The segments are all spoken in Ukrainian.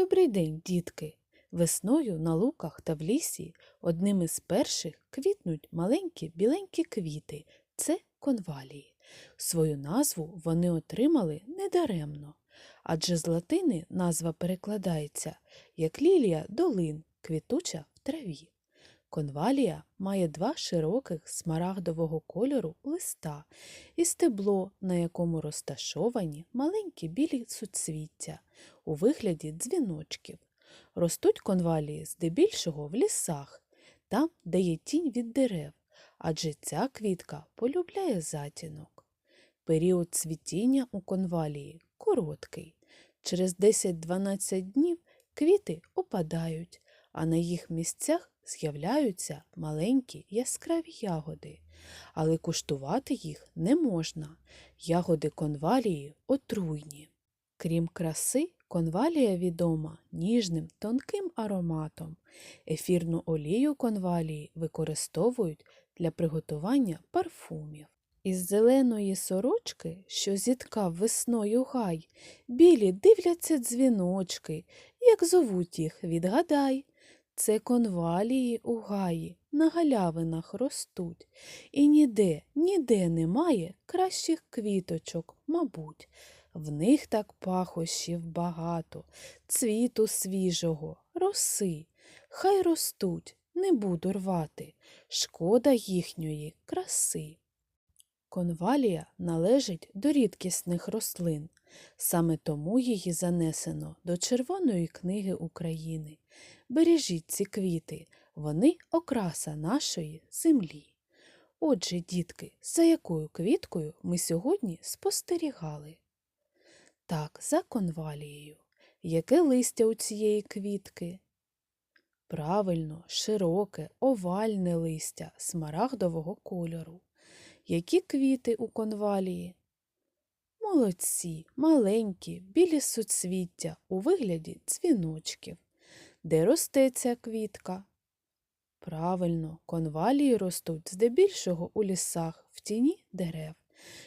Добрий день, дітки! Весною на луках та в лісі одним із перших квітнуть маленькі біленькі квіти це конвалії. Свою назву вони отримали недаремно, адже з латини назва перекладається як лілія долин, квітуча в траві. Конвалія має два широких смарагдового кольору листа і стебло, на якому розташовані маленькі білі суцвіття у вигляді дзвіночків. Ростуть конвалії здебільшого в лісах, там, де є тінь від дерев, адже ця квітка полюбляє затінок. Період цвітіння у конвалії короткий. Через 10-12 днів квіти опадають, а на їх місцях з'являються маленькі яскраві ягоди. Але куштувати їх не можна. Ягоди конвалії отруйні. Крім краси, конвалія відома ніжним тонким ароматом. Ефірну олію конвалії використовують для приготування парфумів. Із зеленої сорочки, що зіткав весною гай, білі дивляться дзвіночки, як зовуть їх, відгадай. Це конвалії у гаї, на галявинах ростуть, і ніде, ніде немає кращих квіточок, мабуть. В них так пахощів багато, цвіту свіжого, роси. Хай ростуть, не буду рвати, шкода їхньої краси. Конвалія належить до рідкісних рослин, саме тому її занесено до Червоної книги України. Бережіть ці квіти, вони окраса нашої землі. Отже, дітки, за якою квіткою ми сьогодні спостерігали? Так, за конвалією. Яке листя у цієї квітки? Правильно, широке, овальне листя смарагдового кольору. Які квіти у конвалії? Молодці, маленькі, білі суцвіття у вигляді дзвіночків. Де росте ця квітка? Правильно, конвалії ростуть здебільшого у лісах в тіні дерев,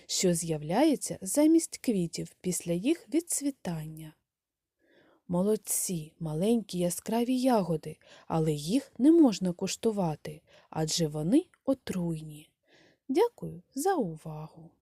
що з'являється замість квітів після їх відцвітання. Молодці, маленькі яскраві ягоди, але їх не можна куштувати, адже вони отруйні. Дякую за увагу!